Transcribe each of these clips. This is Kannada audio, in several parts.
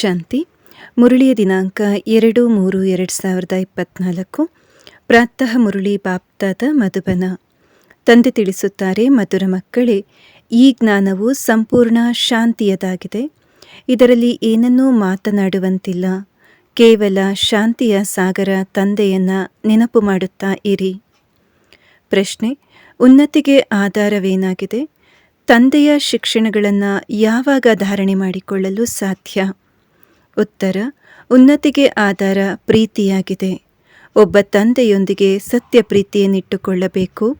ಶಾಂತಿ. ಮುರಳಿಯ ದಿನಾಂಕ ಎರಡು ಮೂರು ಎರಡು ಸಾವಿರದ ಇಪ್ಪತ್ತ್ನಾಲ್ಕು ಪ್ರಾತಃ ಮುರಳಿ ಬಾಪ್ತಾದ ಮಧುಬನ. ತಂದೆ ತಿಳಿಸುತ್ತಾರೆ, ಮಧುರ ಮಕ್ಕಳೇ, ಈ ಜ್ಞಾನವು ಸಂಪೂರ್ಣ ಶಾಂತಿಯದಾಗಿದೆ. ಇದರಲ್ಲಿ ಏನನ್ನೂ ಮಾತನಾಡುವಂತಿಲ್ಲ. ಕೇವಲ ಶಾಂತಿಯ ಸಾಗರ ತಂದೆಯನ್ನು ನೆನಪು ಮಾಡುತ್ತಾ ಇರಿ. ಪ್ರಶ್ನೆ, ಉನ್ನತಿಗೆ ಆಧಾರವೇನಾಗಿದೆ? ತಂದೆಯ ಶಿಕ್ಷಣಗಳನ್ನು ಯಾವಾಗ ಧಾರಣೆ ಮಾಡಿಕೊಳ್ಳಲು ಸಾಧ್ಯ? ಉತ್ತರ, ಉನ್ನತಿಗೆ ಆಧಾರ ಪ್ರೀತಿಯಾಗಿದೆ. ಒಬ್ಬ ತಂದೆಯೊಂದಿಗೆ ಸತ್ಯ ಪ್ರೀತಿಯನ್ನಿಟ್ಟುಕೊಳ್ಳಬೇಕು.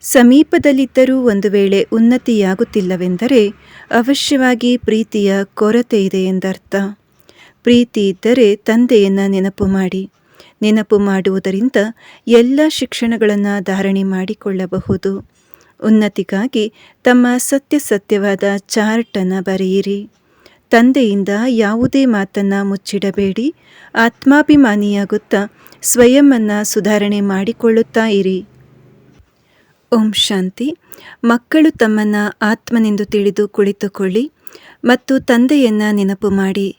ಸಮೀಪದಲ್ಲಿದ್ದರೂ ಒಂದು ವೇಳೆ ಉನ್ನತಿಯಾಗುತ್ತಿಲ್ಲವೆಂದರೆ ಅವಶ್ಯವಾಗಿ ಪ್ರೀತಿಯ ಕೊರತೆ ಇದೆ ಎಂದರ್ಥ. ಪ್ರೀತಿ ಇದ್ದರೆ ತಂದೆಯನ್ನು ನೆನಪು ಮಾಡಿ. ನೆನಪು ಮಾಡುವುದರಿಂದ ಎಲ್ಲ ಶಿಕ್ಷಣಗಳನ್ನು ಧಾರಣೆ ಮಾಡಿಕೊಳ್ಳಬಹುದು. ಉನ್ನತಿಗಾಗಿ ತಮ್ಮ ಸತ್ಯಸತ್ಯವಾದ ಚಾರ್ಟನ್ನು ಬರೆಯಿರಿ. ತಂದೆಯಿಂದ ಯಾವುದೇ ಮಾತನ್ನು ಮುಚ್ಚಿಡಬೇಡಿ. ಆತ್ಮಾಭಿಮಾನಿಯಾಗುತ್ತಾ ಸ್ವಯಂವನ್ನು ಸುಧಾರಣೆ ಮಾಡಿಕೊಳ್ಳುತ್ತಾ ಇರಿ. ಓಂ ಶಾಂತಿ. ಮಕ್ಕಳು ತಮ್ಮನ್ನು ಆತ್ಮನೆಂದು ತಿಳಿದು ಕುಳಿತುಕೊಳ್ಳಿ ಮತ್ತು ತಂದೆಯನ್ನು ನೆನಪು ಮಾಡಿ.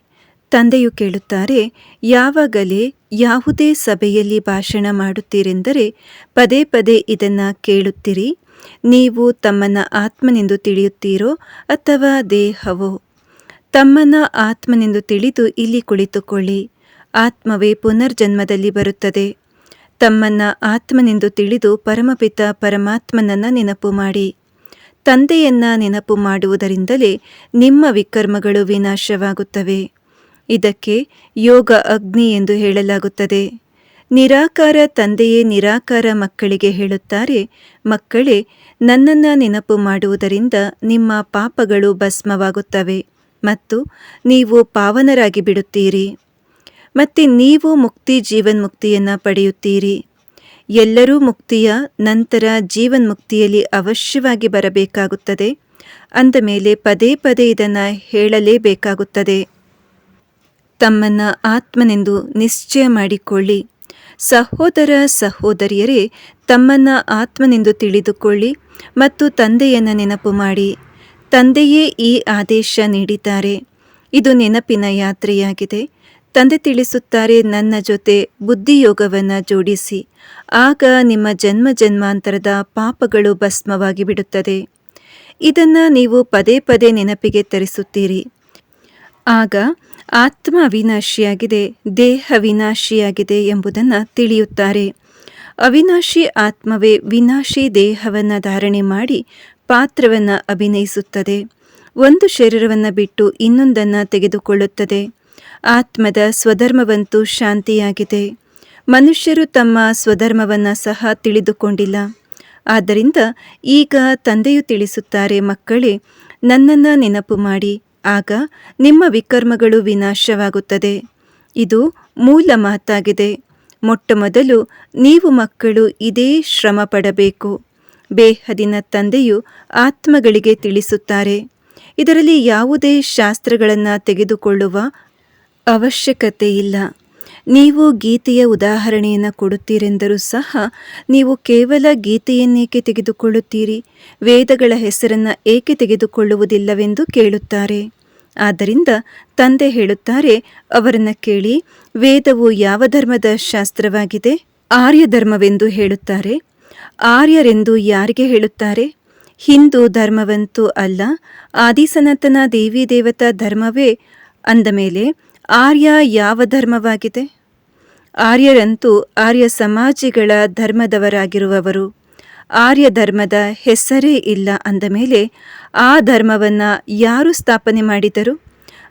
ತಂದೆಯು ಕೇಳುತ್ತಾರೆ, ಯಾವಾಗಲೇ ಯಾವುದೇ ಸಭೆಯಲ್ಲಿ ಭಾಷಣ ಮಾಡುತ್ತೀರೆಂದರೆ ಪದೇ ಪದೇ ಇದನ್ನು ಕೇಳುತ್ತೀರಿ. ನೀವು ತಮ್ಮನ್ನು ಆತ್ಮನೆಂದು ತಿಳಿಯುತ್ತೀರೋ ಅಥವಾ ದೇಹವೋ? ತಮ್ಮನ್ನು ಆತ್ಮನೆಂದು ತಿಳಿದು ಇಲ್ಲಿ ಕುಳಿತುಕೊಳ್ಳಿ. ಆತ್ಮವೇ ಪುನರ್ಜನ್ಮದಲ್ಲಿ ಬರುತ್ತದೆ. ತಮ್ಮನ್ನ ಆತ್ಮನೆಂದು ತಿಳಿದು ಪರಮಪಿತ ಪರಮಾತ್ಮನನ್ನು ನೆನಪು ಮಾಡಿ. ತಂದೆಯನ್ನ ನೆನಪು ಮಾಡುವುದರಿಂದಲೇ ನಿಮ್ಮ ವಿಕರ್ಮಗಳು ವಿನಾಶವಾಗುತ್ತವೆ. ಇದಕ್ಕೆ ಯೋಗ ಅಗ್ನಿ ಎಂದು ಹೇಳಲಾಗುತ್ತದೆ. ನಿರಾಕಾರ ತಂದೆಯೇ ನಿರಾಕಾರ ಮಕ್ಕಳಿಗೆ ಹೇಳುತ್ತಾರೆ. ಮಕ್ಕಳೇ, ನನ್ನನ್ನು ನೆನಪು ಮಾಡುವುದರಿಂದ ನಿಮ್ಮ ಪಾಪಗಳು ಭಸ್ಮವಾಗುತ್ತವೆ. ಮತ್ತು ನೀವು ಪಾವನರಾಗಿ ಬಿಡುತ್ತೀರಿ. ಮತ್ತು ನೀವು ಮುಕ್ತಿ ಜೀವನ್ಮುಕ್ತಿಯನ್ನು ಪಡೆಯುತ್ತೀರಿ. ಎಲ್ಲರೂ ಮುಕ್ತಿಯ ನಂತರ ಜೀವನ್ಮುಕ್ತಿಯಲ್ಲಿ ಅವಶ್ಯವಾಗಿ ಬರಬೇಕಾಗುತ್ತದೆ. ಅಂದ ಮೇಲೆ ಪದೇ ಪದೇ ಇದನ್ನು ಹೇಳಲೇಬೇಕಾಗುತ್ತದೆ. ತಮ್ಮನ್ನು ಆತ್ಮನೆಂದು ನಿಶ್ಚಯ ಮಾಡಿಕೊಳ್ಳಿ. ಸಹೋದರ ಸಹೋದರಿಯರೇ, ತಮ್ಮನ್ನು ಆತ್ಮನೆಂದು ತಿಳಿದುಕೊಳ್ಳಿ ಮತ್ತು ತಂದೆಯನ್ನು ನೆನಪು ಮಾಡಿ. ತಂದೆಯೇ ಈ ಆದೇಶ ನೀಡಿದ್ದಾರೆ. ಇದು ನೆನಪಿನ ಯಾತ್ರೆಯಾಗಿದೆ. ತಂದೆ ತಿಳಿಸುತ್ತಾರೆ, ನನ್ನ ಜೊತೆ ಬುದ್ಧಿಯೋಗವನ್ನು ಜೋಡಿಸಿ. ಆಗ ನಿಮ್ಮ ಜನ್ಮ ಜನ್ಮಾಂತರದ ಪಾಪಗಳು ಭಸ್ಮವಾಗಿ ಬಿಡುತ್ತದೆ. ಇದನ್ನು ನೀವು ಪದೇ ಪದೇ ನೆನಪಿಗೆ ತರಿಸುತ್ತೀರಿ. ಆಗ ಆತ್ಮ ಅವಿನಾಶಿಯಾಗಿದೆ, ದೇಹ ವಿನಾಶಿಯಾಗಿದೆ ಎಂಬುದನ್ನು ತಿಳಿಯುತ್ತಾರೆ. ಅವಿನಾಶಿ ಆತ್ಮವೇ ವಿನಾಶಿ ದೇಹವನ್ನು ಧಾರಣೆ ಮಾಡಿ ಪಾತ್ರವನ್ನು ಅಭಿನಯಿಸುತ್ತದೆ. ಒಂದು ಶರೀರವನ್ನು ಬಿಟ್ಟು ಇನ್ನೊಂದನ್ನು ತೆಗೆದುಕೊಳ್ಳುತ್ತದೆ. ಆತ್ಮದ ಸ್ವಧರ್ಮವಂತೂ ಶಾಂತಿಯಾಗಿದೆ. ಮನುಷ್ಯರು ತಮ್ಮ ಸ್ವಧರ್ಮವನ್ನು ಸಹ ತಿಳಿದುಕೊಂಡಿಲ್ಲ. ಆದ್ದರಿಂದ ಈಗ ತಂದೆಯು ತಿಳಿಸುತ್ತಾರೆ, ಮಕ್ಕಳೇ, ನನ್ನನ್ನು ನೆನಪು ಮಾಡಿ. ಆಗ ನಿಮ್ಮ ವಿಕರ್ಮಗಳು ವಿನಾಶವಾಗುತ್ತದೆ. ಇದು ಮೂಲ ಮಾತಾಗಿದೆ. ಮೊಟ್ಟ ಮೊದಲು ನೀವು ಮಕ್ಕಳು ಇದೇ ಶ್ರಮ ಪಡಬೇಕು ಬೇಹದಿನ ತಂದೆಯು ಆತ್ಮಗಳಿಗೆ ತಿಳಿಸುತ್ತಾರೆ. ಇದರಲ್ಲಿ ಯಾವುದೇ ಶಾಸ್ತ್ರಗಳನ್ನು ತೆಗೆದುಕೊಳ್ಳುವ ಅವಶ್ಯಕತೆ ಇಲ್ಲ ನೀವು ಗೀತೆಯ ಉದಾಹರಣೆಯನ್ನು ಕೊಡುತ್ತೀರೆಂದರೂ ಸಹ ನೀವು ಕೇವಲ ಗೀತೆಯನ್ನೇಕೆ ತೆಗೆದುಕೊಳ್ಳುತ್ತೀರಿ? ವೇದಗಳ ಹೆಸರನ್ನು ಏಕೆ ತೆಗೆದುಕೊಳ್ಳುವುದಿಲ್ಲವೆಂದು ಕೇಳುತ್ತಾರೆ. ಆದ್ದರಿಂದ ತಂದೆ ಹೇಳುತ್ತಾರೆ, ಅವರನ್ನು ಕೇಳಿ, ವೇದವು ಯಾವ ಧರ್ಮದ ಶಾಸ್ತ್ರವಾಗಿದೆ? ಆರ್ಯ ಧರ್ಮವೆಂದು ಹೇಳುತ್ತಾರೆ. ಆರ್ಯರೆಂದು ಯಾರಿಗೆ ಹೇಳುತ್ತಾರೆ? ಹಿಂದೂ ಧರ್ಮವಂತೂ ಅಲ್ಲ, ಆದಿಸನಾತನ ದೇವಿ ದೇವತಾ ಧರ್ಮವೇ ಅಂದ ಮೇಲೆ ಆರ್ಯ ಯಾವ ಧರ್ಮವಾಗಿದೆ? ಆರ್ಯರಂತೂ ಆರ್ಯ ಸಮಾಜಿಗಳ ಧರ್ಮದವರಾಗಿರುವವರು. ಆರ್ಯ ಧರ್ಮದ ಹೆಸರೇ ಇಲ್ಲ ಅಂದ ಮೇಲೆ ಆ ಧರ್ಮವನ್ನು ಯಾರು ಸ್ಥಾಪನೆ ಮಾಡಿದರು?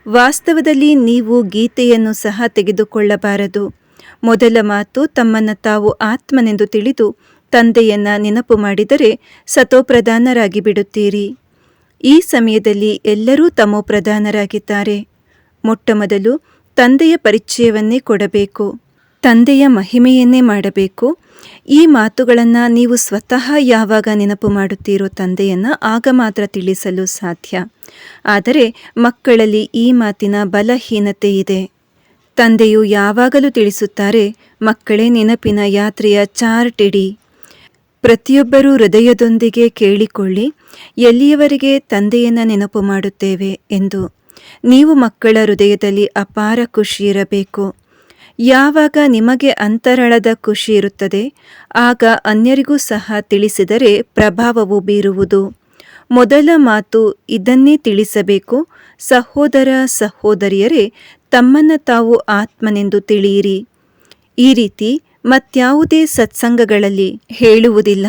ವಾಸ್ತವದಲ್ಲಿ ನೀವು ಗೀತೆಯನ್ನು ಸಹ ತೆಗೆದುಕೊಳ್ಳಬಾರದು. ಮೊದಲ ಮಾತು ತಮ್ಮನ್ನು ತಾವು ಆತ್ಮನೆಂದು ತಿಳಿದು ತಂದೆಯನ್ನ ನೆನಪು ಮಾಡಿದರೆ ಸತೋಪ್ರಧಾನರಾಗಿ ಬಿಡುತ್ತೀರಿ. ಈ ಸಮಯದಲ್ಲಿ ಎಲ್ಲರೂ ತಮೋಪ್ರಧಾನರಾಗಿದ್ದಾರೆ. ಮೊಟ್ಟಮೊದಲು ತಂದೆಯ ಪರಿಚಯವನ್ನೇ ಕೊಡಬೇಕು. ತಂದೆಯ ಮಹಿಮೆಯನ್ನೇ ಮಾಡಬೇಕು. ಈ ಮಾತುಗಳನ್ನು ನೀವು ಸ್ವತಃ ಯಾವಾಗ ನೆನಪು ಮಾಡುತ್ತೀರೋ ತಂದೆಯನ್ನು ಆಗ ಮಾತ್ರ ತಿಳಿಸಲು ಸಾಧ್ಯ. ಆದರೆ ಮಕ್ಕಳಲ್ಲಿ ಈ ಮಾತಿನ ಬಲಹೀನತೆ ಇದೆ. ತಂದೆಯು ಯಾವಾಗಲೂ ತಿಳಿಸುತ್ತಾರೆ, ಮಕ್ಕಳೇ ನೆನಪಿನ ಯಾತ್ರೆಯ ಚಾರ್ಟ್ ಇಡಿ. ಪ್ರತಿಯೊಬ್ಬರೂ ಹೃದಯದೊಂದಿಗೆ ಕೇಳಿಕೊಳ್ಳಿ, ಎಲ್ಲಿಯವರೆಗೆ ತಂದೆಯನ್ನು ನೆನಪು ಮಾಡುತ್ತೇವೆ ಎಂದು. ನೀವು ಮಕ್ಕಳ ಹೃದಯದಲ್ಲಿ ಅಪಾರ ಖುಷಿ ಇರಬೇಕು. ಯಾವಾಗ ನಿಮಗೆ ಅಂತರಾಳದ ಖುಷಿ ಇರುತ್ತದೆ, ಆಗ ಅನ್ಯರಿಗೂ ಸಹ ತಿಳಿಸಿದರೆ ಪ್ರಭಾವವು ಬೀರುವುದು. ಮೊದಲ ಮಾತು ಇದನ್ನೇ ತಿಳಿಸಬೇಕು, ಸಹೋದರ ಸಹೋದರಿಯರೇ, ತಮ್ಮನ್ನು ತಾವು ಆತ್ಮನೆಂದು ತಿಳಿಯಿರಿ. ಈ ರೀತಿ ಮತ್ಯಾವುದೇ ಸತ್ಸಂಗಗಳಲ್ಲಿ ಹೇಳುವುದಿಲ್ಲ.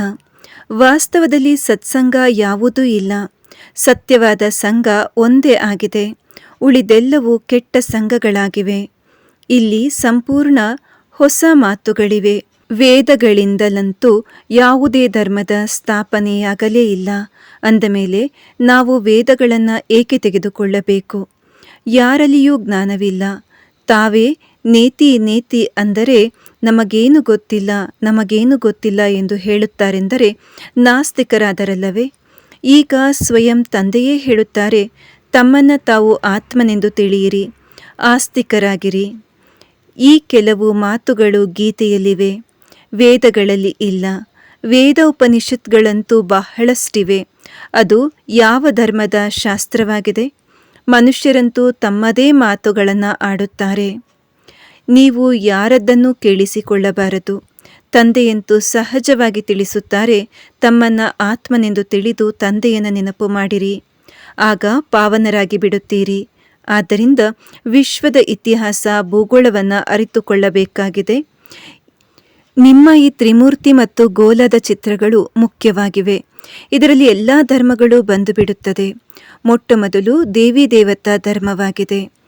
ವಾಸ್ತವದಲ್ಲಿ ಸತ್ಸಂಗ ಯಾವುದೂ ಇಲ್ಲ. ಸತ್ಯವಾದ ಸಂಘ ಒಂದೇ ಆಗಿದೆ. ಉಳಿದೆಲ್ಲವೂ ಕೆಟ್ಟ ಸಂಘಗಳಾಗಿವೆ. ಇಲ್ಲಿ ಸಂಪೂರ್ಣ ಹೊಸ ಮಾತುಗಳಿವೆ. ವೇದಗಳಿಂದಲಂತೂ ಯಾವುದೇ ಧರ್ಮದ ಸ್ಥಾಪನೆಯಾಗಲೇ ಇಲ್ಲ. ಅಂದಮೇಲೆ ನಾವು ವೇದಗಳನ್ನು ಏಕೆ ತೆಗೆದುಕೊಳ್ಳಬೇಕು? ಯಾರಲ್ಲಿಯೂ ಜ್ಞಾನವಿಲ್ಲ. ತಾವೇ ನೇತಿ ನೇತಿ ಅಂದರೆ ನಮಗೇನು ಗೊತ್ತಿಲ್ಲ ನಮಗೇನು ಗೊತ್ತಿಲ್ಲ ಎಂದು ಹೇಳುತ್ತಾರೆಂದರೆ ನಾಸ್ತಿಕರಾದರಲ್ಲವೇ? ಈಗ ಸ್ವಯಂ ತಂದೆಯೇ ಹೇಳುತ್ತಾರೆ, ತಮ್ಮನ್ನು ತಾವು ಆತ್ಮನೆಂದು ತಿಳಿಯಿರಿ, ಆಸ್ತಿಕರಾಗಿರಿ. ಈ ಕೆಲವು ಮಾತುಗಳು ಗೀತೆಯಲ್ಲಿವೆ, ವೇದಗಳಲ್ಲಿ ಇಲ್ಲ. ವೇದ ಉಪನಿಷತ್ಗಳಂತೂ ಬಹಳಷ್ಟಿವೆ. ಅದು ಯಾವ ಧರ್ಮದ ಶಾಸ್ತ್ರವಾಗಿದೆ? ಮನುಷ್ಯರಂತೂ ತಮ್ಮದೇ ಮಾತುಗಳನ್ನು ಆಡುತ್ತಾರೆ. ನೀವು ಯಾರದ್ದನ್ನು ಕೇಳಿಸಿಕೊಳ್ಳಬಾರದು. ತಂದೆಯಂತೂ ಸಹಜವಾಗಿ ತಿಳಿಸುತ್ತಾರೆ, ತಮ್ಮನ್ನ ಆತ್ಮನೆಂದು ತಿಳಿದು ತಂದೆಯನ್ನು ನೆನಪು ಮಾಡಿರಿ. ಆಗ ಪಾವನರಾಗಿ ಬಿಡುತ್ತೀರಿ. ಆದ್ದರಿಂದ ವಿಶ್ವದ ಇತಿಹಾಸ ಭೂಗೋಳವನ್ನು ಅರಿತುಕೊಳ್ಳಬೇಕಾಗಿದೆ. ನಿಮ್ಮ ಈ ತ್ರಿಮೂರ್ತಿ ಮತ್ತು ಗೋಲದ ಚಿತ್ರಗಳು ಮುಖ್ಯವಾಗಿವೆ. ಇದರಲ್ಲಿ ಎಲ್ಲ ಧರ್ಮಗಳು ಬಂದು ಬಿಡುತ್ತದೆ ಮೊಟ್ಟ ಮೊದಲು ದೇವಿ ದೇವತಾ ಧರ್ಮವಾಗಿದೆ.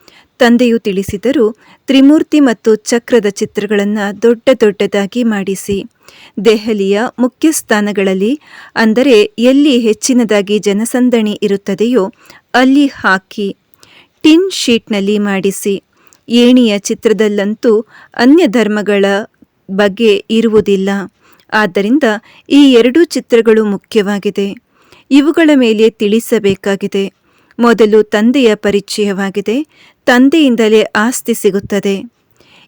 ತಂದೆಯು ತಿಳಿಸಿದರು ತ್ರಿಮೂರ್ತಿ ಮತ್ತು ಚಕ್ರದ ಚಿತ್ರಗಳನ್ನು ದೊಡ್ಡ ದೊಡ್ಡದಾಗಿ ಮಾಡಿಸಿ. ದೆಹಲಿಯ ಮುಖ್ಯ ಸ್ಥಾನಗಳಲ್ಲಿ ಅಂದರೆ ಎಲ್ಲಿ ಹೆಚ್ಚಿನದಾಗಿ ಜನಸಂದಣಿ ಇರುತ್ತದೆಯೋ ಅಲ್ಲಿ ಹಾಕಿ. ಟಿನ್ ಶೀಟ್ನಲ್ಲಿ ಮಾಡಿಸಿ. ಏಣಿಯ ಚಿತ್ರದಲ್ಲಂತೂ ಅನ್ಯ ಧರ್ಮಗಳ ಬಗ್ಗೆ ಇರುವುದಿಲ್ಲ. ಆದ್ದರಿಂದ ಈ ಎರಡೂ ಚಿತ್ರಗಳು ಮುಖ್ಯವಾಗಿದೆ. ಇವುಗಳ ಮೇಲೆ ತಿಳಿಸಬೇಕಾಗಿದೆ. ಮೊದಲು ತಂದೆಯ ಪರಿಚಯವಾಗಿದೆ. ತಂದೆಯಿಂದಲೇ ಆಸ್ತಿ ಸಿಗುತ್ತದೆ.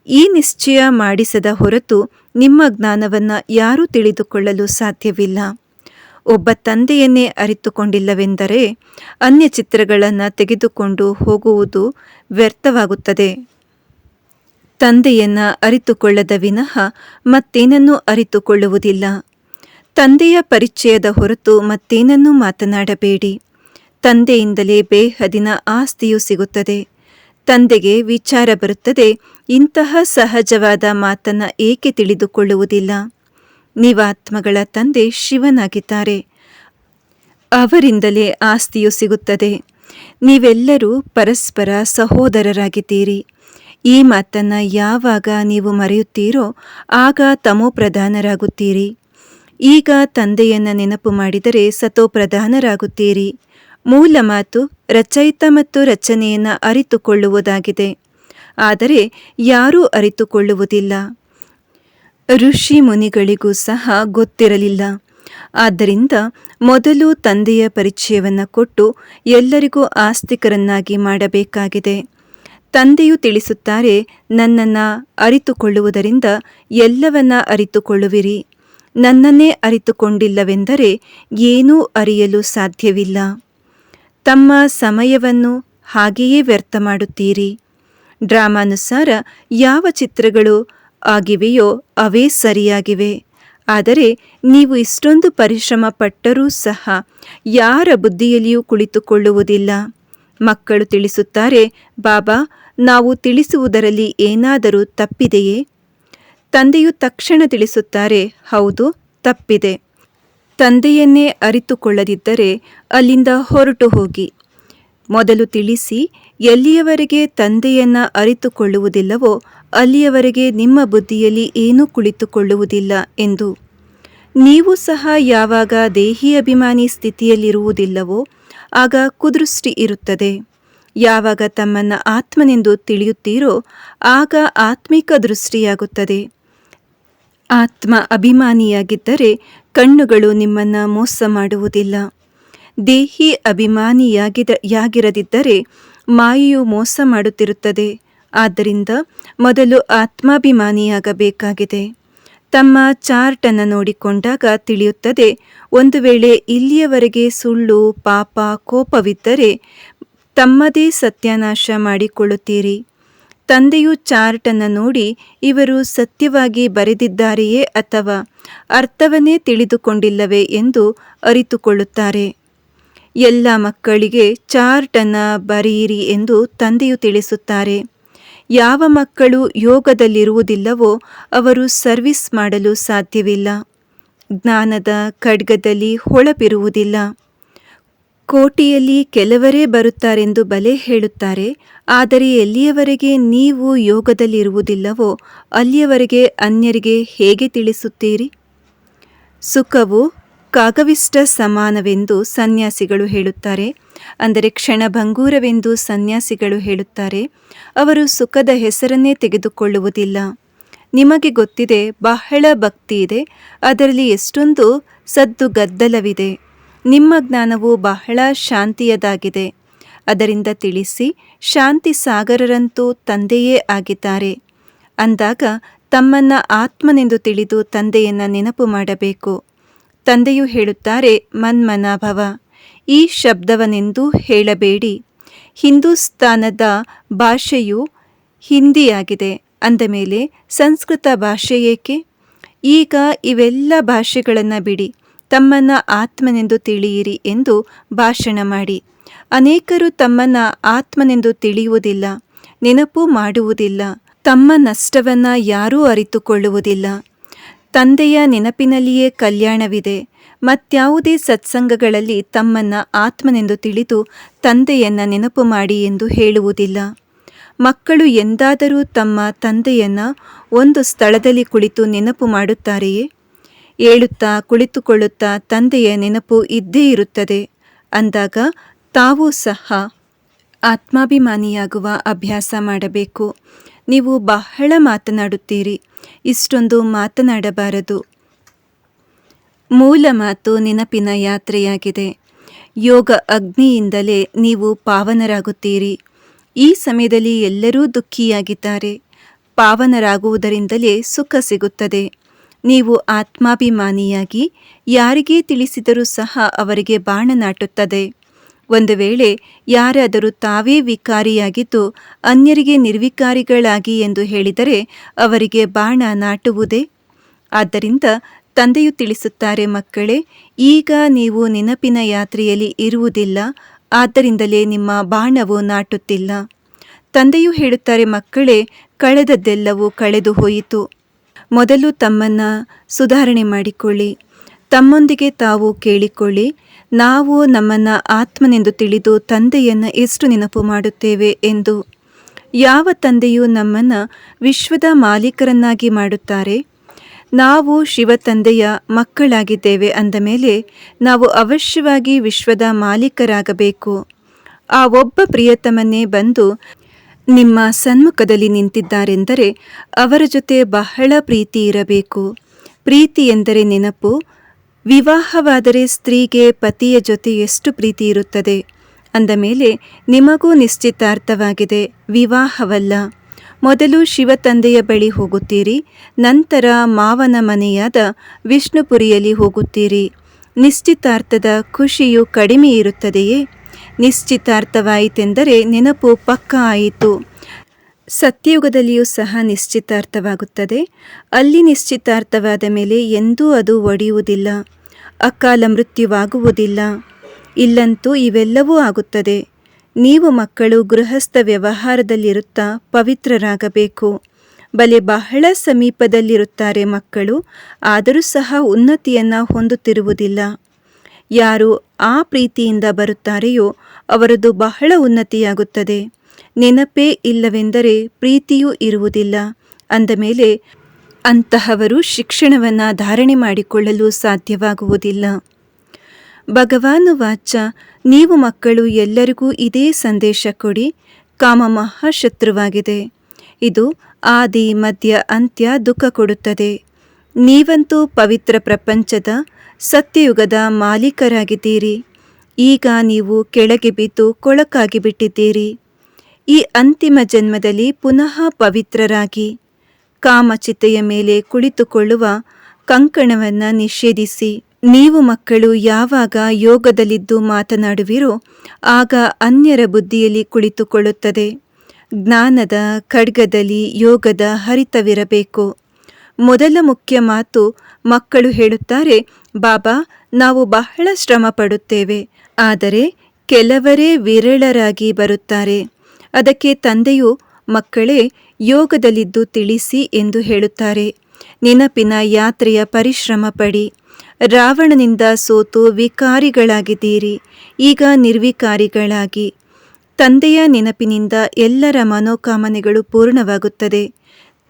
ಈ ನಿಶ್ಚಯ ಮಾಡಿಸದ ಹೊರತು ನಿಮ್ಮ ಜ್ಞಾನವನ್ನು ಯಾರೂ ತಿಳಿದುಕೊಳ್ಳಲು ಸಾಧ್ಯವಿಲ್ಲ. ಒಬ್ಬ ತಂದೆಯನ್ನೇ ಅರಿತುಕೊಂಡಿಲ್ಲವೆಂದರೆ ಅನ್ಯ ಚಿತ್ರಗಳನ್ನು ತೆಗೆದುಕೊಂಡು ಹೋಗುವುದು ವ್ಯರ್ಥವಾಗುತ್ತದೆ. ತಂದೆಯನ್ನು ಅರಿತುಕೊಳ್ಳದ ವಿನಃ ಮತ್ತೇನನ್ನೂ ಅರಿತುಕೊಳ್ಳುವುದಿಲ್ಲ. ತಂದೆಯ ಪರಿಚಯದ ಹೊರತು ಮತ್ತೇನನ್ನೂ ಮಾತನಾಡಬೇಡಿ. ತಂದೆಯಿಂದಲೇ ಬೇಹದಿನ ಆಸ್ತಿಯು ಸಿಗುತ್ತದೆ. ತಂದೆಗೆ ವಿಚಾರ ಬರುತ್ತದೆ, ಇಂತಹ ಸಹಜವಾದ ಮಾತನ್ನ ಏಕೆ ತಿಳಿದುಕೊಳ್ಳುವುದಿಲ್ಲ? ನೀವಾತ್ಮಗಳ ತಂದೆ ಶಿವನಾಗಿದ್ದಾರೆ. ಅವರಿಂದಲೇ ಆಸ್ತಿಯು ಸಿಗುತ್ತದೆ. ನೀವೆಲ್ಲರೂ ಪರಸ್ಪರ ಸಹೋದರರಾಗಿದ್ದೀರಿ. ಈ ಮಾತನ್ನು ಯಾವಾಗ ನೀವು ಮರೆಯುತ್ತೀರೋ, ಆಗ ತಮೋ ಪ್ರಧಾನರಾಗುತ್ತೀರಿ. ಈಗ ತಂದೆಯನ್ನು ನೆನಪು ಮಾಡಿದರೆ ಸತೋ ಪ್ರಧಾನರಾಗುತ್ತೀರಿ ಮೂಲ ಮಾತು ರಚಯಿತ ಮತ್ತು ರಚನೆಯನ್ನು ಅರಿತುಕೊಳ್ಳುವುದಾಗಿದೆ. ಆದರೆ ಯಾರೂ ಅರಿತುಕೊಳ್ಳುವುದಿಲ್ಲ. ಋಷಿ ಮುನಿಗಳಿಗೂ ಸಹ ಗೊತ್ತಿರಲಿಲ್ಲ. ಆದ್ದರಿಂದ ಮೊದಲು ತಂದೆಯ ಪರಿಚಯವನ್ನು ಕೊಟ್ಟು ಎಲ್ಲರಿಗೂ ಆಸ್ತಿಕರನ್ನಾಗಿ ಮಾಡಬೇಕಾಗಿದೆ. ತಂದೆಯು ತಿಳಿಸುತ್ತಾರೆ, ನನ್ನನ್ನು ಅರಿತುಕೊಳ್ಳುವುದರಿಂದ ಎಲ್ಲವನ್ನ ಅರಿತುಕೊಳ್ಳುವಿರಿ. ನನ್ನನ್ನೇ ಅರಿತುಕೊಂಡಿಲ್ಲವೆಂದರೆ ಏನೂ ಅರಿಯಲು ಸಾಧ್ಯವಿಲ್ಲ. ತಮ್ಮ ಸಮಯವನ್ನು ಹಾಗೆಯೇ ವ್ಯರ್ಥ ಮಾಡುತ್ತೀರಿ. ಡ್ರಾಮಾನುಸಾರ ಯಾವ ಚಿತ್ರಗಳು ಆಗಿವೆಯೋ ಅವೇ ಸರಿಯಾಗಿವೆ. ಆದರೆ ನೀವು ಇಷ್ಟೊಂದು ಪರಿಶ್ರಮ ಪಟ್ಟರೂ ಸಹ ಯಾರ ಬುದ್ಧಿಯಲ್ಲಿಯೂ ಕುಳಿತುಕೊಳ್ಳುವುದಿಲ್ಲ. ಮಕ್ಕಳು ತಿಳಿಸುತ್ತಾರೆ, ಬಾಬಾ, ನಾವು ತಿಳಿಸುವುದರಲ್ಲಿ ಏನಾದರೂ ತಪ್ಪಿದೆಯೇ? ತಂದೆಯು ತಕ್ಷಣ ತಿಳಿಸುತ್ತಾರೆ, ಹೌದು, ತಪ್ಪಿದೆ. ತಂದೆಯನ್ನೇ ಅರಿತುಕೊಳ್ಳದಿದ್ದರೆ ಅಲ್ಲಿಂದ ಹೊರಟು ಹೋಗಿ. ಮೊದಲು ತಿಳಿಸಿ, ಎಲ್ಲಿಯವರೆಗೆ ತಂದೆಯನ್ನ ಅರಿತುಕೊಳ್ಳುವುದಿಲ್ಲವೋ ಅಲ್ಲಿಯವರೆಗೆ ನಿಮ್ಮ ಬುದ್ಧಿಯಲ್ಲಿ ಏನೂ ಕುಳಿತುಕೊಳ್ಳುವುದಿಲ್ಲ ಎಂದು. ನೀವು ಸಹ ಯಾವಾಗ ದೇಹಿ ಅಭಿಮಾನಿ ಸ್ಥಿತಿಯಲ್ಲಿರುವುದಿಲ್ಲವೋ ಆಗ ಕುದೃಷ್ಟಿ ಇರುತ್ತದೆ. ಯಾವಾಗ ತಮ್ಮನ್ನು ಆತ್ಮನೆಂದು ತಿಳಿಯುತ್ತೀರೋ ಆಗ ಆತ್ಮಿಕ ದೃಷ್ಟಿಯಾಗುತ್ತದೆ. ಆತ್ಮ ಅಭಿಮಾನಿಯಾಗಿದ್ದರೆ ಕಣ್ಣುಗಳು ನಿಮ್ಮನ್ನು ಮೋಸ ಮಾಡುವುದಿಲ್ಲ. ದೇಹಿ ಅಭಿಮಾನಿಯಾಗಿದ ಯಾಗಿರದಿದ್ದರೆ ಮಾಯೆಯು ಮೋಸ ಮಾಡುತ್ತಿರುತ್ತದೆ. ಆದ್ದರಿಂದ ಮೊದಲು ಆತ್ಮಾಭಿಮಾನಿಯಾಗಬೇಕಾಗಿದೆ. ತಮ್ಮ ಚಾರ್ಟನ್ನು ನೋಡಿಕೊಂಡಾಗ ತಿಳಿಯುತ್ತದೆ, ಒಂದು ವೇಳೆ ಇಲ್ಲಿಯವರೆಗೆ ಸುಳ್ಳು, ಪಾಪ, ಕೋಪವಿದ್ದರೆ ತಮ್ಮದೇ ಸತ್ಯಾನಾಶ ಮಾಡಿಕೊಳ್ಳುತ್ತೀರಿ. ತಂದೆಯು ಚಾರ್ಟನ್ನು ನೋಡಿ ಇವರು ಸತ್ಯವಾಗಿ ಬರೆದಿದ್ದಾರೆಯೇ ಅಥವಾ ಅರ್ಥವನ್ನೇ ತಿಳಿದುಕೊಂಡಿಲ್ಲವೇ ಎಂದು ಅರಿತುಕೊಳ್ಳುತ್ತಾರೆ. ಎಲ್ಲ ಮಕ್ಕಳಿಗೆ ಚಾರ್ಟನ್ನು ಬರೆಯಿರಿ ಎಂದು ತಂದೆಯು ತಿಳಿಸುತ್ತಾರೆ. ಯಾವ ಮಕ್ಕಳು ಯೋಗದಲ್ಲಿರುವುದಿಲ್ಲವೋ ಅವರು ಸರ್ವಿಸ್ ಮಾಡಲು ಸಾಧ್ಯವಿಲ್ಲ. ಜ್ಞಾನದ ಖಡ್ಗದಲ್ಲಿ ಹೊಳಪಿರುವುದಿಲ್ಲ. ಕೋಟಿಯಲ್ಲಿ ಕೆಲವರೇ ಬರುತ್ತಾರೆಂದು ಬಲೆ ಹೇಳುತ್ತಾರೆ, ಆದರೆ ಎಲ್ಲಿಯವರೆಗೆ ನೀವು ಯೋಗದಲ್ಲಿರುವುದಿಲ್ಲವೋ ಅಲ್ಲಿಯವರೆಗೆ ಅನ್ಯರಿಗೆ ಹೇಗೆ ತಿಳಿಸುತ್ತೀರಿ? ಸುಖವು ಕಾಗವಿಷ್ಟ ಸಮಾನವೆಂದು ಸನ್ಯಾಸಿಗಳು ಹೇಳುತ್ತಾರೆ, ಅಂದರೆ ಕ್ಷಣಭಂಗೂರವೆಂದು ಸನ್ಯಾಸಿಗಳು ಹೇಳುತ್ತಾರೆ, ಅವರು ಸುಖದ ಹೆಸರನ್ನೇ ತೆಗೆದುಕೊಳ್ಳುವುದಿಲ್ಲ. ನಿಮಗೆ ಗೊತ್ತಿದೆ, ಬಹಳ ಭಕ್ತಿ ಇದೆ, ಅದರಲ್ಲಿ ಎಷ್ಟೊಂದು ಸದ್ದು ಗದ್ದಲವಿದೆ ನಿಮ್ಮ ಜ್ಞಾನವು ಬಹಳ ಶಾಂತಿಯದಾಗಿದೆ. ಅದರಿಂದ ತಿಳಿಸಿ, ಶಾಂತಿ ಸಾಗರರಂತೂ ತಂದೆಯೇ ಆಗಿದ್ದಾರೆ. ಅಂದಾಗ ತಮ್ಮನ್ನ ಆತ್ಮನೆಂದು ತಿಳಿದು ತಂದೆಯನ್ನ ನೆನಪು ಮಾಡಬೇಕು. ತಂದೆಯು ಹೇಳುತ್ತಾರೆ, ಮನ್ಮನಾಭವ, ಈ ಶಬ್ದವನೆಂದು ಹೇಳಬೇಡಿ. ಹಿಂದೂಸ್ತಾನದ ಭಾಷೆಯು ಹಿಂದಿಯಾಗಿದೆ. ಅಂದಮೇಲೆ ಸಂಸ್ಕೃತ ಭಾಷೆ ಏಕೆ? ಈಗ ಇವೆಲ್ಲ ಭಾಷೆಗಳನ್ನು ಬಿಡಿ. ತಮ್ಮನ್ನ ಆತ್ಮನೆಂದು ತಿಳಿಯಿರಿ ಎಂದು ಭಾಷಣ ಮಾಡಿ. ಅನೇಕರು ತಮ್ಮನ ಆತ್ಮನೆಂದು ತಿಳಿಯುವುದಿಲ್ಲ, ನೆನಪು ಮಾಡುವುದಿಲ್ಲ, ತಮ್ಮ ನಷ್ಟವನ್ನ ಯಾರೂ ಅರಿತುಕೊಳ್ಳುವುದಿಲ್ಲ. ತಂದೆಯ ನೆನಪಿನಲ್ಲಿಯೇ ಕಲ್ಯಾಣವಿದೆ, ಮತ್ಯಾವುದೇ ಸತ್ಸಂಗಗಳಲ್ಲಿ ತಮ್ಮನ್ನ ಆತ್ಮನೆಂದು ತಿಳಿದು ತಂದೆಯನ್ನ ನೆನಪು ಮಾಡಿ ಎಂದು ಹೇಳುವುದಿಲ್ಲ. ಮಕ್ಕಳು ಎಂದಾದರೂ ತಮ್ಮ ತಂದೆಯನ್ನ ಒಂದು ಸ್ಥಳದಲ್ಲಿ ಕುಳಿತು ನೆನಪು ಮಾಡುತ್ತಾರೆಯೇ? ಏಳುತ್ತಾ ಕುಳಿತುಕೊಳ್ಳುತ್ತಾ ತಂದೆಯ ನೆನಪು ಇದ್ದೇ ಇರುತ್ತದೆ. ಅಂದಾಗ ತಾವೂ ಸಹ ಆತ್ಮಾಭಿಮಾನಿಯಾಗುವ ಅಭ್ಯಾಸ ಮಾಡಬೇಕು. ನೀವು ಬಹಳ ಮಾತನಾಡುತ್ತೀರಿ. ಇಷ್ಟೊಂದು ಮಾತನಾಡಬಾರದು. ಮೂಲ ಮಾತು ನೆನಪಿನ ಯಾತ್ರೆಯಾಗಿದೆ. ಯೋಗ ಅಗ್ನಿಯಿಂದಲೇ ನೀವು ಪಾವನರಾಗುತ್ತೀರಿ. ಈ ಸಮಯದಲ್ಲಿ ಎಲ್ಲರೂ ದುಃಖಿಯಾಗಿದ್ದಾರೆ. ಪಾವನರಾಗುವುದರಿಂದಲೇ ಸುಖ ಸಿಗುತ್ತದೆ. ನೀವು ಆತ್ಮಾಭಿಮಾನಿಯಾಗಿ ಯಾರಿಗೇ ತಿಳಿಸಿದರೂ ಸಹ ಅವರಿಗೆ ಬಾಣ ನಾಟುತ್ತದೆ. ಒಂದು ವೇಳೆ ಯಾರಾದರೂ ತಾವೇ ವಿಕಾರಿಯಾಗಿದ್ದು ಅನ್ಯರಿಗೆ ನಿರ್ವಿಕಾರಿಗಳಾಗಿ ಎಂದು ಹೇಳಿದರೆ ಅವರಿಗೆ ಬಾಣ ನಾಟುವುದೇ? ಆದ್ದರಿಂದ ತಂದೆಯು ತಿಳಿಸುತ್ತಾರೆ, ಮಕ್ಕಳೇ, ಈಗ ನೀವು ನೆನಪಿನ ಯಾತ್ರೆಯಲ್ಲಿ ಇರುವುದಿಲ್ಲ, ಆದ್ದರಿಂದಲೇ ನಿಮ್ಮ ಬಾಣವು ನಾಟುತ್ತಿಲ್ಲ. ತಂದೆಯು ಹೇಳುತ್ತಾರೆ, ಮಕ್ಕಳೇ, ಕಳೆದದ್ದೆಲ್ಲವೂ ಕಳೆದು ಹೋಯಿತು. ಮೊದಲು ತಮ್ಮನ್ನ ಸುಧಾರಣೆ ಮಾಡಿಕೊಳ್ಳಿ. ತಮ್ಮೊಂದಿಗೆ ತಾವು ಕೇಳಿಕೊಳ್ಳಿ. ನಾವು ನಮ್ಮನ್ನ ಆತ್ಮನೆಂದು ತಿಳಿದು ತಂದೆಯನ್ನು ಎಷ್ಟು ನೆನಪು ಮಾಡುತ್ತೇವೆ ಎಂದು. ಯಾವ ತಂದೆಯು ನಮ್ಮನ್ನ ವಿಶ್ವದ ಮಾಲೀಕರನ್ನಾಗಿ ಮಾಡುತ್ತಾರೆ? ನಾವು ಶಿವ ತಂದೆಯ ಮಕ್ಕಳಾಗಿದ್ದೇವೆ ಅಂದ ಮೇಲೆ ನಾವು ಅವಶ್ಯವಾಗಿ ವಿಶ್ವದ ಮಾಲೀಕರಾಗಬೇಕು. ಆ ಒಬ್ಬ ಪ್ರಿಯತಮನ್ನೇ ಬಂದು ನಿಮ್ಮ ಸನ್ಮುಖದಲ್ಲಿ ನಿಂತಿದ್ದಾರೆಂದರೆ ಅವರ ಜೊತೆ ಬಹಳ ಪ್ರೀತಿ ಇರಬೇಕು. ಪ್ರೀತಿ ಎಂದರೆ ನೆನಪು. ವಿವಾಹವಾದರೆ ಸ್ತ್ರೀಗೆ ಪತಿಯ ಜೊತೆ ಎಷ್ಟು ಪ್ರೀತಿ ಇರುತ್ತದೆ? ಅಂದ ಮೇಲೆ, ನಿಮಗೂ ನಿಶ್ಚಿತಾರ್ಥವಾಗಿದೆ. ವಿವಾಹವಲ್ಲ. ಮೊದಲು ಶಿವತಂದೆಯ ಬಳಿ ಹೋಗುತ್ತೀರಿ. ನಂತರ ಮಾವನ ಮನೆಯಾದ ವಿಷ್ಣುಪುರಿಯಲ್ಲಿ ಹೋಗುತ್ತೀರಿ. ನಿಶ್ಚಿತಾರ್ಥದ ಖುಷಿಯು ಕಡಿಮೆ ಇರುತ್ತದೆಯೇ? ನಿಶ್ಚಿತಾರ್ಥವಾಯಿತೆಂದರೆ ನೆನಪು ಪಕ್ಕ ಆಯಿತು. ಸತ್ಯಯುಗದಲ್ಲಿಯೂ ಸಹ ನಿಶ್ಚಿತಾರ್ಥವಾಗುತ್ತದೆ ಅಲ್ಲಿ ನಿಶ್ಚಿತಾರ್ಥವಾದ ಮೇಲೆ ಎಂದೂ ಅದು ಒಡೆಯುವುದಿಲ್ಲ. ಅಕಾಲ ಮೃತ್ಯುವಾಗುವುದಿಲ್ಲ. ಇಲ್ಲಂತೂ ಇವೆಲ್ಲವೂ ಆಗುತ್ತದೆ. ನೀವು ಮಕ್ಕಳು ಗೃಹಸ್ಥ ವ್ಯವಹಾರದಲ್ಲಿರುತ್ತಾ ಪವಿತ್ರರಾಗಬೇಕು. ಬಲೆ ಬಹಳ ಸಮೀಪದಲ್ಲಿರುತ್ತಾರೆ ಮಕ್ಕಳು, ಆದರೂ ಸಹ ಉನ್ನತಿಯನ್ನು ಹೊಂದುತ್ತಿರುವುದಿಲ್ಲ. ಯಾರು ಆ ಪ್ರೀತಿಯಿಂದ ಬರುತ್ತಾರೆಯೋ ಅವರದು ಬಹಳ ಉನ್ನತಿಯಾಗುತ್ತದೆ. ನೆನಪೇ ಇಲ್ಲವೆಂದರೆ ಪ್ರೀತಿಯೂ ಇರುವುದಿಲ್ಲ. ಅಂದ ಮೇಲೆ, ಅಂತಹವರು ಶಿಕ್ಷಣವನ್ನು ಧಾರಣೆ ಮಾಡಿಕೊಳ್ಳಲು ಸಾಧ್ಯವಾಗುವುದಿಲ್ಲ. ಭಗವಾನು ವಾಚ, ನೀವು ಮಕ್ಕಳು ಎಲ್ಲರಿಗೂ ಇದೇ ಸಂದೇಶ ಕೊಡಿ, ಕಾಮ ಮಹಾಶತ್ರುವಾಗಿದೆ. ಇದು ಆದಿ, ಮಧ್ಯ, ಅಂತ್ಯ ದುಃಖ ಕೊಡುತ್ತದೆ. ನೀವಂತೂ ಪವಿತ್ರ ಪ್ರಪಂಚದ ಸತ್ಯಯುಗದ ಮಾಲೀಕರಾಗಿದ್ದೀರಿ. ಈಗ ನೀವು ಕೆಳಗೆ ಬಿದ್ದು ಕೊಳಕಾಗಿ ಬಿಟ್ಟಿದ್ದೀರಿ. ಈ ಅಂತಿಮ ಜನ್ಮದಲ್ಲಿ ಪುನಃ ಪವಿತ್ರರಾಗಿ ಕಾಮಚಿತೆಯ ಮೇಲೆ ಕುಳಿತುಕೊಳ್ಳುವ ಕಂಕಣವನ್ನು ನಿಷೇಧಿಸಿ, ನೀವು ಮಕ್ಕಳು ಯಾವಾಗ ಯೋಗದಲ್ಲಿದ್ದು ಮಾತನಾಡುವಿರೋ, ಆಗ ಅನ್ಯರ ಬುದ್ಧಿಯಲ್ಲಿ ಕುಳಿತುಕೊಳ್ಳುತ್ತದೆ. ಜ್ಞಾನದ ಖಡ್ಗದಲ್ಲಿ ಯೋಗದ ಹರಿತವಿರಬೇಕು. ಮೊದಲ ಮುಖ್ಯ ಮಾತು ಮಕ್ಕಳು ಹೇಳುತ್ತಾರೆ ಬಾಬಾ, ನಾವು ಬಹಳ ಶ್ರಮ ಪಡುತ್ತೇವೆ ಆದರೆ ಕೆಲವರೇ ವಿರಳರಾಗಿ ಬರುತ್ತಾರೆ. ಅದಕ್ಕೆ ತಂದೆಯು ಮಕ್ಕಳೇ, ಯೋಗದಲ್ಲಿದ್ದು ತಿಳಿಸಿ ಎಂದು ಹೇಳುತ್ತಾರೆ. ನೆನಪಿನ ಯಾತ್ರೆಯ ಪರಿಶ್ರಮ ಪಡಿ. ರಾವಣನಿಂದ ಸೋತು ವಿಕಾರಿಗಳಾಗಿದ್ದೀರಿ. ಈಗ ನಿರ್ವಿಕಾರಿಗಳಾಗಿ. ತಂದೆಯ ನೆನಪಿನಿಂದ ಎಲ್ಲರ ಮನೋಕಾಮನೆಗಳು ಪೂರ್ಣವಾಗುತ್ತದೆ.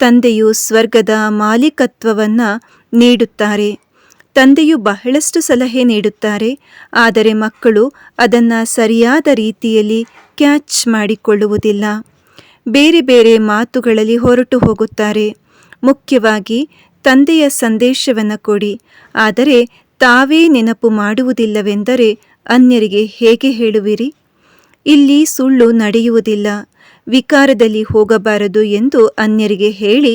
ತಂದೆಯು ಸ್ವರ್ಗದ ಮಾಲೀಕತ್ವವನ್ನು ನೀಡುತ್ತಾರೆ. ತಂದೆಯು ಬಹಳಷ್ಟು ಸಲಹೆ ನೀಡುತ್ತಾರೆ, ಆದರೆ ಮಕ್ಕಳು ಅದನ್ನು ಸರಿಯಾದ ರೀತಿಯಲ್ಲಿ ಕ್ಯಾಚ್ ಮಾಡಿಕೊಳ್ಳುವುದಿಲ್ಲ. ಬೇರೆ ಬೇರೆ ಮಾತುಗಳಲ್ಲಿ ಹೊರಟು ಹೋಗುತ್ತಾರೆ. ಮುಖ್ಯವಾಗಿ, ತಂದೆಯ ಸಂದೇಶವನ್ನು ಕೊಡಿ, ಆದರೆ ತಾವೇ ನೆನಪು ಮಾಡುವುದಿಲ್ಲವೆಂದರೆ ಅನ್ಯರಿಗೆ ಹೇಗೆ ಹೇಳುವಿರಿ? ಇಲ್ಲಿ ಸುಳ್ಳು ನಡೆಯುವುದಿಲ್ಲ. ವಿಕಾರದಲ್ಲಿ ಹೋಗಬಾರದು ಎಂದು ಅನ್ಯರಿಗೆ ಹೇಳಿ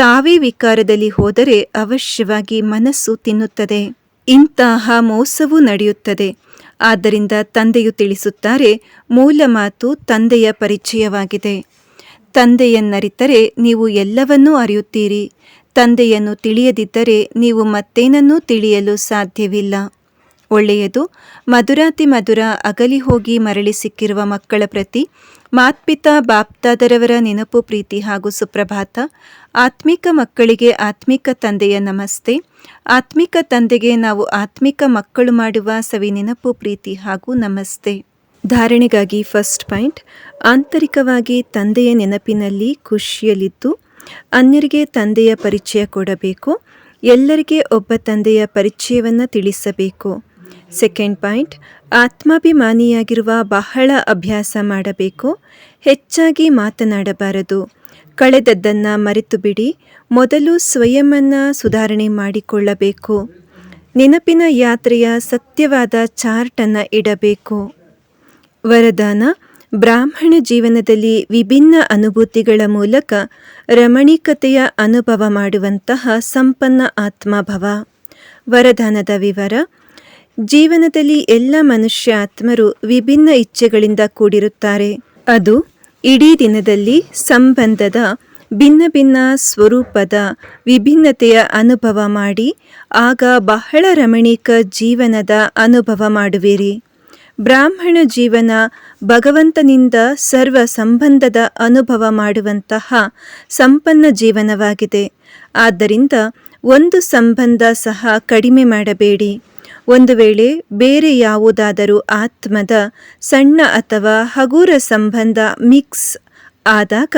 ತಾವೇ ವಿಕಾರದಲ್ಲಿ ಹೋದರೆ ಅವಶ್ಯವಾಗಿ ಮನಸ್ಸು ತಿನ್ನುತ್ತದೆ. ಇಂತಹ ಮೋಸವೂ ನಡೆಯುತ್ತದೆ. ಆದ್ದರಿಂದ ತಂದೆಯು ತಿಳಿಸುತ್ತಾರೆ, ಮೂಲ ಮಾತು ತಂದೆಯ ಪರಿಚಯವಾಗಿದೆ. ತಂದೆಯನ್ನರಿತರೆ ನೀವು ಎಲ್ಲವನ್ನೂ ಅರಿಯುತ್ತೀರಿ. ತಂದೆಯನ್ನು ತಿಳಿಯದಿದ್ದರೆ ನೀವು ಮತ್ತೇನನ್ನೂ ತಿಳಿಯಲು ಸಾಧ್ಯವಿಲ್ಲ. ಒಳ್ಳೆಯದು, ಮಧುರಾತಿ ಮಧುರ ಅಗಲಿ ಹೋಗಿ ಮರಳಿ ಸಿಕ್ಕಿರುವ ಮಕ್ಕಳ ಪ್ರತಿ ಮಾತ್ಪಿತಾ ಬಾಪ್ತಾದರವರ ನೆನಪು ಪ್ರೀತಿ ಹಾಗೂ ಸುಪ್ರಭಾತ. ಆತ್ಮಿಕ ಮಕ್ಕಳಿಗೆ ಆತ್ಮಿಕ ತಂದೆಯ ನಮಸ್ತೆ. ಆತ್ಮಿಕ ತಂದೆಗೆ ನಾವು ಆತ್ಮಿಕ ಮಕ್ಕಳು ಮಾಡುವ ಸವಿ ನೆನಪು ಪ್ರೀತಿ ಹಾಗೂ ನಮಸ್ತೆ. ಧಾರಣೆಗಾಗಿ ಫಸ್ಟ್ ಪಾಯಿಂಟ್, ಆಂತರಿಕವಾಗಿ ತಂದೆಯ ನೆನಪಿನಲ್ಲಿ ಖುಷಿಯಲ್ಲಿದ್ದು, ಅನ್ಯರಿಗೆ ತಂದೆಯ ಪರಿಚಯ ಕೊಡಬೇಕು, ಎಲ್ಲರಿಗೆ ಒಬ್ಬ ತಂದೆಯ ಪರಿಚಯವನ್ನು ತಿಳಿಸಬೇಕು. ಸೆಕೆಂಡ್ ಪಾಯಿಂಟ್, ಆತ್ಮಾಭಿಮಾನಿಯಾಗಿರುವ ಬಹಳ ಅಭ್ಯಾಸ ಮಾಡಬೇಕು, ಹೆಚ್ಚಾಗಿ ಮಾತನಾಡಬಾರದು. ಕಳೆದದ್ದನ್ನು ಮರೆತು ಬಿಡಿ ಮೊದಲು ಸ್ವಯಂವನ್ನು ಸುಧಾರಣೆ ಮಾಡಿಕೊಳ್ಳಬೇಕು. ನೆನಪಿನ ಯಾತ್ರೆಯ ಸತ್ಯವಾದ ಚಾರ್ಟನ್ನು ಇಡಬೇಕು. ವರದಾನ, ಬ್ರಾಹ್ಮಣ ಜೀವನದಲ್ಲಿ ವಿಭಿನ್ನ ಅನುಭೂತಿಗಳ ಮೂಲಕ ರಮಣೀಕತೆಯ ಅನುಭವ ಮಾಡುವಂತಹ ಸಂಪನ್ನ ಆತ್ಮಭವ. ವರದಾನದ ವಿವರ ಜೀವನದಲ್ಲಿ ಎಲ್ಲ ಮನುಷ್ಯ ಆತ್ಮರು ವಿಭಿನ್ನ ಇಚ್ಛೆಗಳಿಂದ ಕೂಡಿರುತ್ತಾರೆ. ಅದು ಇಡೀ ದಿನದಲ್ಲಿ ಸಂಬಂಧದ ಭಿನ್ನ ಭಿನ್ನ ಸ್ವರೂಪದ ವಿಭಿನ್ನತೆಯ ಅನುಭವ ಮಾಡಿ, ಆಗ ಬಹಳ ರಮಣೀಕ ಜೀವನದ ಅನುಭವ ಮಾಡುವಿರಿ. ಬ್ರಾಹ್ಮಣ ಜೀವನ ಭಗವಂತನಿಂದ ಸರ್ವ ಸಂಬಂಧದ ಅನುಭವ ಮಾಡುವಂತಹ ಸಂಪನ್ನ ಜೀವನವಾಗಿದೆ. ಆದ್ದರಿಂದ ಒಂದು ಸಂಬಂಧ ಸಹ ಕಡಿಮೆ ಮಾಡಬೇಡಿ. ಒಂದು ವೇಳೆ ಬೇರೆ ಯಾವುದಾದರೂ ಆತ್ಮದ ಸಣ್ಣ ಅಥವಾ ಹಗುರ ಸಂಬಂಧ ಮಿಕ್ಸ್ ಆದಾಗ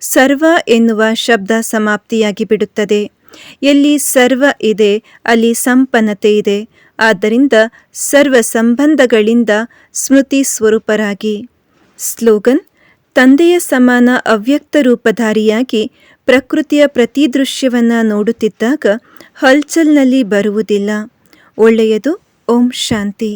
ಸರ್ವ ಎನ್ನುವ ಶಬ್ದ ಸಮಾಪ್ತಿಯಾಗಿ ಬಿಡುತ್ತದೆ. ಎಲ್ಲಿ ಸರ್ವ ಇದೆ, ಅಲ್ಲಿ ಸಂಪನ್ನತೆ ಇದೆ. ಆದ್ದರಿಂದ ಸರ್ವ ಸಂಬಂಧಗಳಿಂದ ಸ್ಮೃತಿ ಸ್ವರೂಪರಾಗಿ. ಸ್ಲೋಗನ್, ತಂದೆಯ ಸಮಾನ ಅವ್ಯಕ್ತ ರೂಪಧಾರಿಯಾಗಿ ಪ್ರಕೃತಿಯ ಪ್ರತಿ ದೃಶ್ಯವನ್ನು ನೋಡುತ್ತಿದ್ದಾಗ ಹಲ್ಚಲ್ನಲ್ಲಿ ಬರುವುದಿಲ್ಲ. ಒಳ್ಳೆಯದು. ಓಂ ಶಾಂತಿ.